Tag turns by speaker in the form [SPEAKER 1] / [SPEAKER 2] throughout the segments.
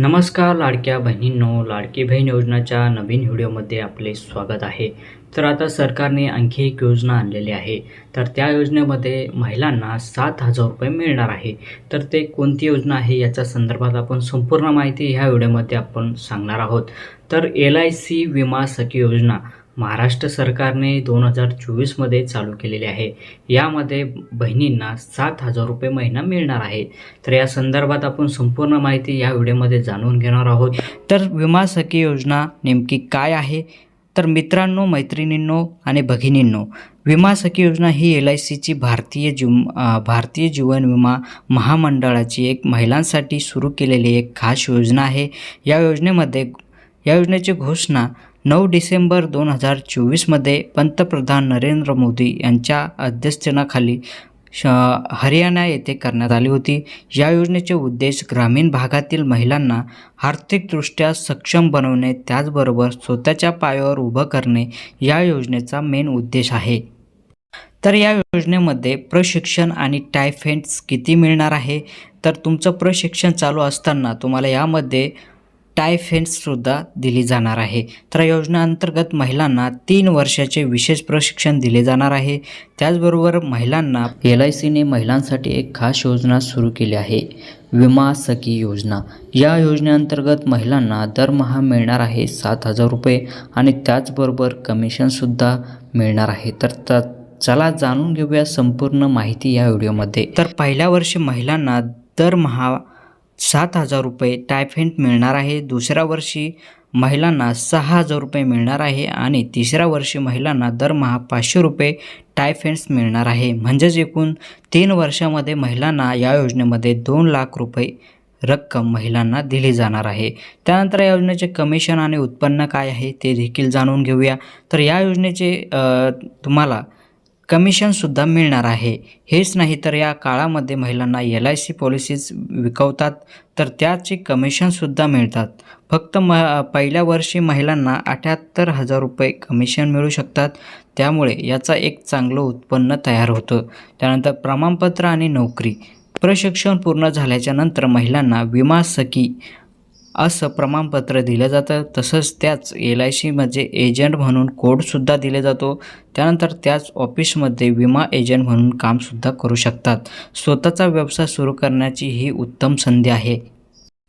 [SPEAKER 1] नमस्कार लाडक्या बहिणींनो लाडकी बहीण योजनाच्या नवीन व्हिडिओमध्ये आपले स्वागत आहे. तर आता सरकारने आणखी एक योजना आणलेली आहे. तर त्या योजनेमध्ये महिलांना सात हजार रुपये मिळणार आहे. तर ते कोणती योजना आहे याच्या संदर्भात आपण संपूर्ण माहिती ह्या व्हिडिओमध्ये आपण सांगणार आहोत. तर एल आय सी विमा सखी योजना महाराष्ट्र सरकारने दोन हजार चोवीसमध्ये चालू केलेली आहे. यामध्ये बहिणींना सात हजार रुपये महिना मिळणार आहे. तर या संदर्भात आपण संपूर्ण माहिती या व्हिडिओमध्ये जाणून घेणार आहोत. तर विमा सखी योजना नेमकी काय आहे? तर मित्रांनो मैत्रिणींनो आणि भगिनींनो विमा सखी योजना ही एल आय सीची भारतीय जीव भारतीय जीवन विमा महामंडळाची एक महिलांसाठी सुरू केलेली एक खास योजना आहे. या योजनेमध्ये या योजनेची घोषणा नऊ डिसेंबर दोन हजार चोवीसमध्ये पंतप्रधान नरेंद्र मोदी यांच्या अध्यक्षतेखाली श हरियाणा येथे करण्यात आली होती. या योजनेचे उद्देश ग्रामीण भागातील महिलांना आर्थिकदृष्ट्या सक्षम बनवणे त्याचबरोबर स्वतःच्या पायावर उभं करणे या योजनेचा मेन उद्देश आहे. तर या योजनेमध्ये प्रशिक्षण आणि टायफेंट्स किती मिळणार आहे? तर तुमचं प्रशिक्षण चालू असताना तुम्हाला यामध्ये टायफेंट्ससुद्धा दिली जाणार आहे. तर योजनेअंतर्गत महिलांना तीन वर्षाचे विशेष प्रशिक्षण दिले जाणार आहे. त्याचबरोबर महिलांना एल आय सीने महिलांसाठी एक खास योजना सुरू केली आहे. विमा सखी योजना. या योजनेअंतर्गत महिलांना दरमहा मिळणार आहे सात हजार रुपये आणि त्याचबरोबर कमिशनसुद्धा मिळणार आहे. तर त्या चला जाणून घेऊया संपूर्ण माहिती या व्हिडिओमध्ये. तर पहिल्या वर्षी महिलांना दरमहा सात हजार रुपये टायफेंट मिळणार आहे. दुसऱ्या वर्षी महिलांना सहा हजार रुपये मिळणार आहे आणि तिसऱ्या वर्षी महिलांना दरमहा पाचशे रुपये टायफेंट्स मिळणार आहे. म्हणजेच एकूण तीन वर्षामध्ये महिलांना या योजनेमध्ये दोन लाख रुपये रक्कम महिलांना दिली जाणार आहे. त्यानंतर या योजनेचे कमिशन आणि उत्पन्न काय आहे ते देखील जाणून घेऊया. तर या योजनेचे तुम्हाला कमिशनसुद्धा मिळणार आहे. हेच नाही तर या काळामध्ये महिलांना एल आय सी पॉलिसीज विकवतात तर त्याचे कमिशनसुद्धा मिळतात. फक्त म पहिल्या वर्षी महिलांना अठ्याहत्तर हजार रुपये कमिशन मिळू शकतात. त्यामुळे याचा एक चांगलं उत्पन्न तयार होतं. त्यानंतर प्रमाणपत्र आणि नोकरी. प्रशिक्षण पूर्ण झाल्याच्यानंतर महिलांना विमा सखी असं प्रमाणपत्र दिलं जातं. तसंच त्याच एल आय सीमध्ये एजंट म्हणून कोडसुद्धा दिले जातो. त्यानंतर त्याच ऑफिसमध्ये विमा एजंट म्हणून कामसुद्धा करू शकतात. स्वतःचा व्यवसाय सुरू करण्याची ही उत्तम संधी आहे.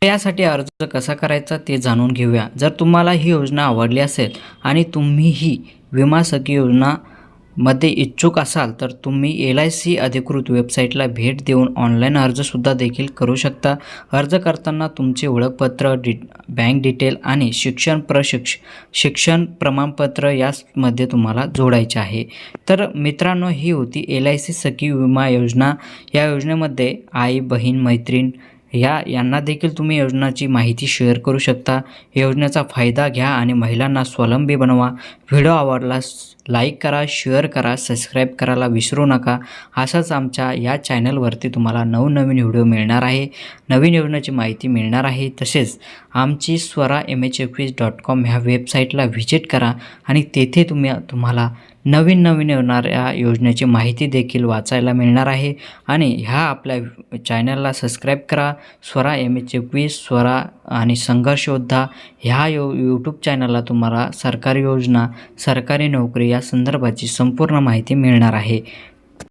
[SPEAKER 1] यासाठी अर्ज कसा करायचा ते जाणून घेऊया. जर तुम्हाला ही योजना आवडली असेल आणि तुम्ही ही विमा सखी योजना मध्ये इच्छुक असाल तर तुम्ही एल आय सी अधिकृत वेबसाईटला भेट देऊन ऑनलाईन अर्जसुद्धा देखील करू शकता. अर्ज करताना तुमचे ओळखपत्र डि बँक डिटेल आणि शिक्षण प्रशिक्ष शिक्षण प्रमाणपत्र यामध्ये तुम्हाला जोडायचे आहे. तर मित्रांनो ही होती एल आय सी सखी विमा योजना. या योजनेमध्ये आई बहीण मैत्रीण या यांना देखील तुम्ही योजनाची माहिती शेअर करू शकता. योजनेचा फायदा घ्या आणि महिलांना स्वावलंबी बनवा. व्हिडिओ आवडल्यास लाईक करा शेअर करा सबस्क्राईब करायला विसरू नका. असाच आमच्या या चॅनलवरती तुम्हाला नवनवीन व्हिडिओ मिळणार आहे. नवीन योजनेची माहिती मिळणार आहे. तसेच आमची Swara M H F dot com ह्या वेबसाईटला व्हिजिट करा आणि तेथे तुम्ही तुम्हाला नवीन नवीन येणाऱ्या योजनेची माहिती देखील वाचायला मिळणार आहे. आणि ह्या आपल्या चॅनलला सबस्क्राईब करा. स्वरा एम एच एकवीस स्वरा आणि संघर्ष योद्धा ह्या यो यूट्यूब चॅनलला तुम्हाला सरकारी योजना सरकारी नोकरी या संदर्भाची संपूर्ण माहिती मिळणार आहे.